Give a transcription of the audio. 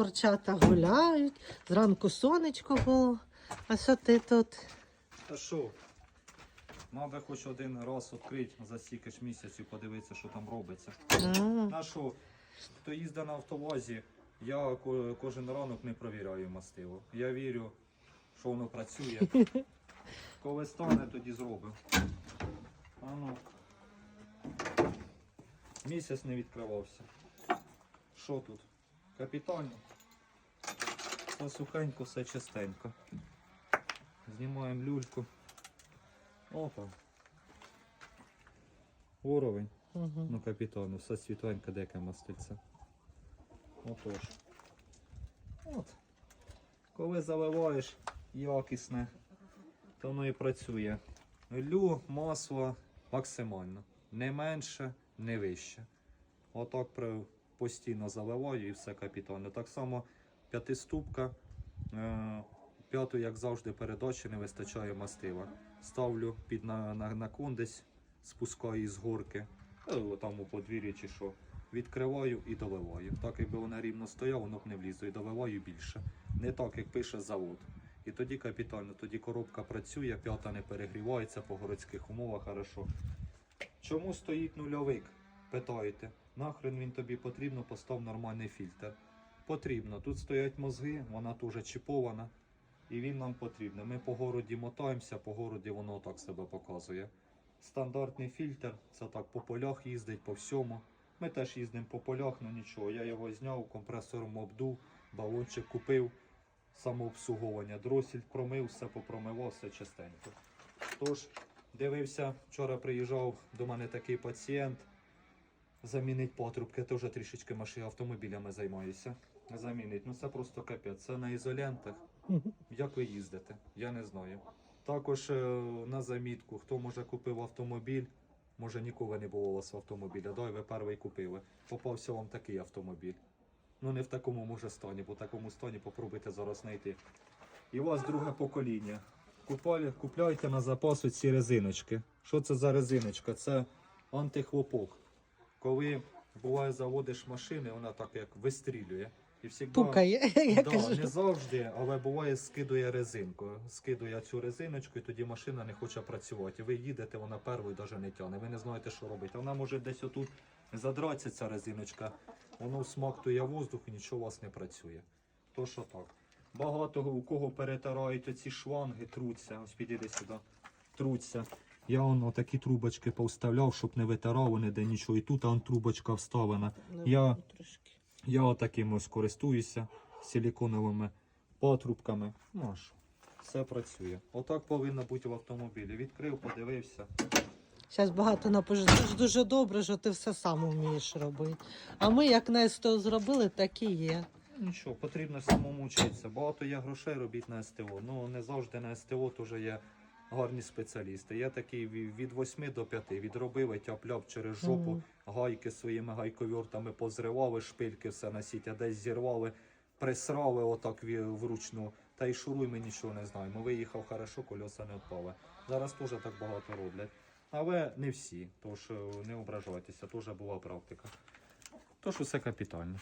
курчата гуляють, зранку сонечко було. А що ти тут? Та що? Надо хоч один раз відкрити за стільки ж місяців, подивитися, що там робиться. А, що, хто їздить на автовазі, я кожен ранок не провіряю мастиво. Я вірю, що воно працює. Коли стане, тоді зробимо. А ну. Місяць не відкривався. Що тут? Капітально. Все сухенько, все чистенько. Знімаємо люльку. Опа. Уровень. угу. Ну, капітально, все світленьке деке маститься. Отож. От. Коли заливаєш якісне, то воно і працює. Лю масло максимально. Не менше, не вище. Отак при- постійно заливаю і все капітально. Так само п'ятиступка. Е, п'яту, як завжди, передачі не вистачає мастила. Ставлю під на, на, на кондесь, спускаю із горки. Е, Там у подвір'ї чи що. Відкриваю і доливаю. Так, якби вона рівно стояла, воно б не влізло. І доливаю більше. Не так, як пише завод. І тоді капітально, тоді коробка працює, п'ята не перегрівається по городських умовах хорошо. Чому стоїть нульовик? Питаєте. Нахрен він тобі потрібно, постав нормальний фільтр. Потрібно. Тут стоять мозги, вона теж чіпована. І він нам потрібен. Ми по городі мотаємося, по городі воно так себе показує. Стандартний фільтр, це так по полях їздить, по всьому. Ми теж їздимо по полях, ну нічого. Я його зняв, компресором обдув, балончик купив, самообслуговування, дросіль промив, все попромивав, все чистенько. Тож, дивився, вчора приїжджав до мене такий пацієнт. Замінить патрубки, теж трішечки машин автомобілями займаюся. Замінить. Ну це просто капець. Це на ізолентах. Як ви їздите? Я не знаю. Також е, на замітку, хто може купив автомобіль, може ніколи не було у вас автомобіля. Дай ви перший купили. Попався вам такий автомобіль. Ну не в такому може стані, бо в такому стані попробуйте зараз знайти. І у вас друге покоління. Купали, купляйте на запас ці резиночки. Що це за резиночка? Це антихлопок. Коли буває заводиш машини, вона так як вистрілює. І всегда... Пукає, я Да, кажу. не завжди, але буває скидує резинку. Скидує цю резиночку, і тоді машина не хоче працювати. Ви їдете, вона первою навіть не тягне. Ви не знаєте, що робити. Вона може десь отут задратися, ця резиночка, воно всмактує воздух і нічого у вас не працює. То що так. Багато у кого перетирають оці шланги, труться. Ось підійди сюди. Труться. Я воно такі трубочки повставляв, щоб не витирав ніде нічого. І тут он трубочка вставлена. Я Трошки. я отаким ось користуюся силіконовими патрубками. Ну а що, все працює. Отак повинно бути в автомобілі. Відкрив, подивився. Зараз багато напишуть. Це ж дуже добре, що ти все сам вмієш робити. А ми, як на СТО зробили, так і є. Нічого, потрібно самому вчитися. Багато є грошей робіть на СТО. Ну не завжди на СТО теж є гарні спеціалісти. Я такий від 8 до 5. Відробив, тяп-ляп через жопу, гайки своїми гайковертами позривали, шпильки все на сіті, а десь зірвали, присрали отак вручну. Та й шуруй ми нічого не знаємо. Виїхав хорошо, кольоса не впали. Зараз теж так багато роблять. Але не всі, тож е, не ображайтеся, теж була практика. Тож усе капітально.